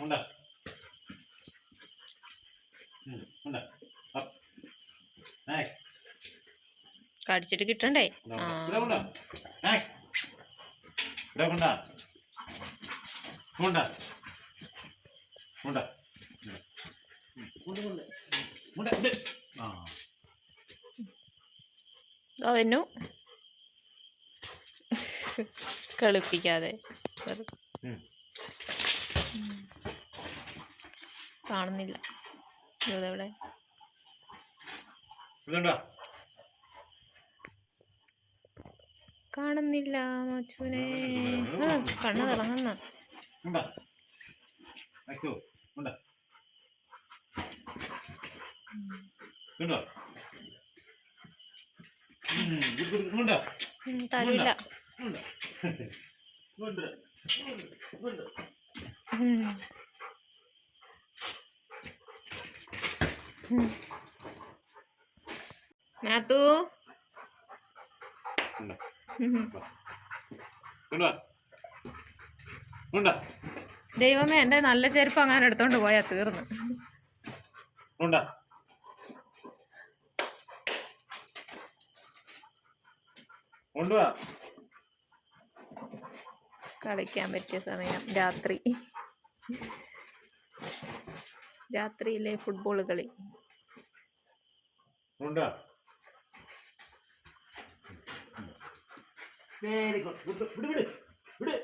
ഉണ്ടാ. ഉണ്ട്. കടിച്ചിട്ട് കിട്ടണ്ടേ? അവനു കളിപ്പിക്കാതെ. വെറുതെ. കാണുന്നില്ല. ഇതുണ്ടോ? കാണുന്നില്ല മച്ചുനെ കണ്ണ് തിളങ്ങുന്ന തരില്ല. കൊണ്ടാ. ദൈവമേ എന്റെ നല്ല ചെരുപ്പ് അങ്ങനെ എടുത്തോണ്ട് പോയാ തീർന്നു. കളിക്കാൻ പറ്റിയ സമയം. രാത്രി. രാത്രിയിലെ ഫുട്ബോൾ കളി. കൊണ്ടുവാ. വെരി ഗുഡ് വിട്, വിട്, വിട്. വിട്.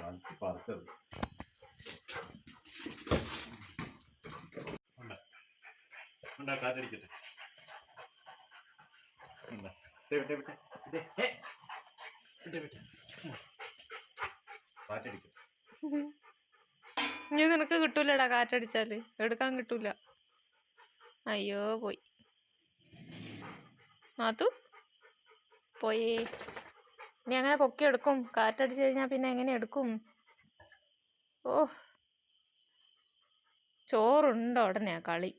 കാണിച്ച് പറിച്ചത്. കൊണ്ടാ. കൊണ്ടാ, കാറ്റടിക്കട്ടെ. കാറ്റടിക്കും ഇനി നിനക്ക് കിട്ടൂലടാ കാറ്റടിച്ചാൽ എടുക്കാൻ കിട്ടൂല അയ്യോ പോയി മാത്തു പോയി ഇനി അങ്ങനെ പൊക്കി എടുക്കും കാറ്റടിച്ചു കഴിഞ്ഞാൽ പിന്നെ എങ്ങനെ എടുക്കും ഓ ചോറുണ്ടോ ഉടനെ കളി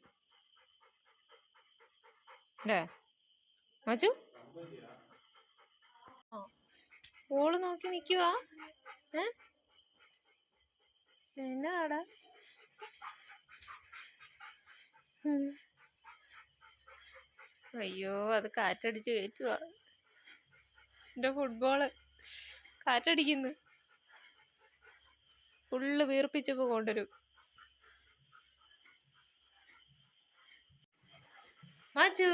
മച്ചു ഓൾ നോക്കി നിൽക്കുവാ ഏ എന്നാടാ. അയ്യോ അത് കാറ്റടിച്ച് കയറ്റുക എന്റെ ഫുട്ബോൾ കാറ്റടിക്കുന്നു. ഫുള്ള് വീർപ്പിച്ചപ്പോൾ കൊണ്ടുവരും. മാച്ചു.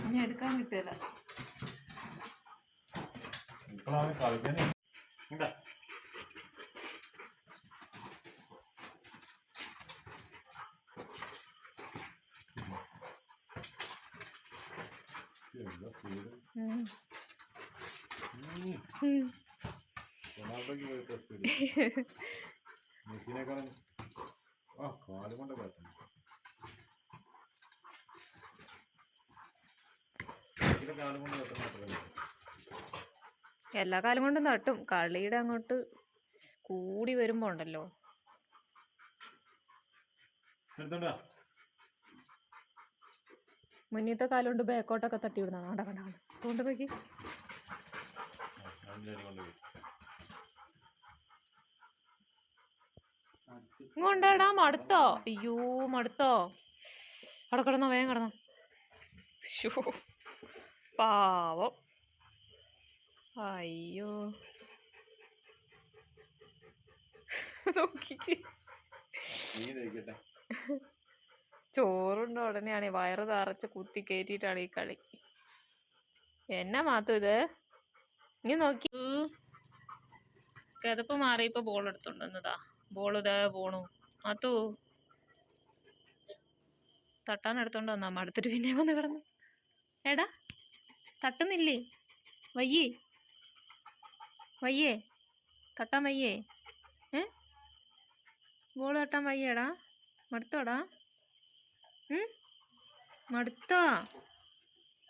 ഇനി എടുക്കാൻ കിട്ടില്ല ഇപ്പോഴാണ് കളിക്കാൻ ഉണ്ടാ ഉം. ഉം. എല്ലാ കാലം കൊണ്ടും തട്ടും. കളിയുടെ അങ്ങോട്ട് കൂടി വരുമ്പോ ഉണ്ടല്ലോ. മുന്നത്തെ കാലം കൊണ്ട് ബാക്കോട്ടൊക്കെ തട്ടി വിടുന്നതാണ്. കണ്ട കണ്ട കണ്ട കൊണ്ട് നോക്കി കൊണ്ടാടാ മടുത്തോ. അയ്യോ മടുത്തോ. അവിടെ കിടന്നോ വേഗം കിടന്നോ. ഷോ പാവം. അയ്യോ. നോക്കിക്ക്. ചോറുണ്ട് ഉടനെയാണ് വയറ് തറച്ച് കുത്തി കയറ്റിയിട്ടാണ് ഈ കളി. എന്നാ മാത്തു ഇത്? ഇനി നോക്കി. കിതപ്പ് മാറിയപ്പോ ബോൾ എടുത്തോണ്ട് ഇതേ പോണു മാത്തു തട്ടാൻ എടുത്തോണ്ട് വന്നാ മടുത്തിട്ട് പിന്നെ വന്ന് കിടന്നു. എടാ തട്ടുന്നില്ലേ? വയ്യേ. വയ്യേ. തട്ടാൻ വയ്യേ. ഏ? ബോൾ തട്ടാൻ വയ്യേടാ. മടുത്തോടാ? മടുത്തോ?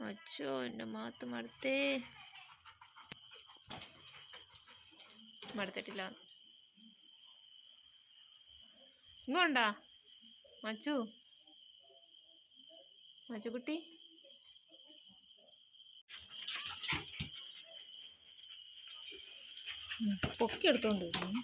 അച്ചോ എന്റെ മാത്ത് മടുത്തേ. മടുത്തിട്ടില്ല. ഇങ്ങോണ്ടാ? മച്ചു. മച്ചുകുട്ടി പൊക്കി എടുത്തോണ്ട് വരുന്നു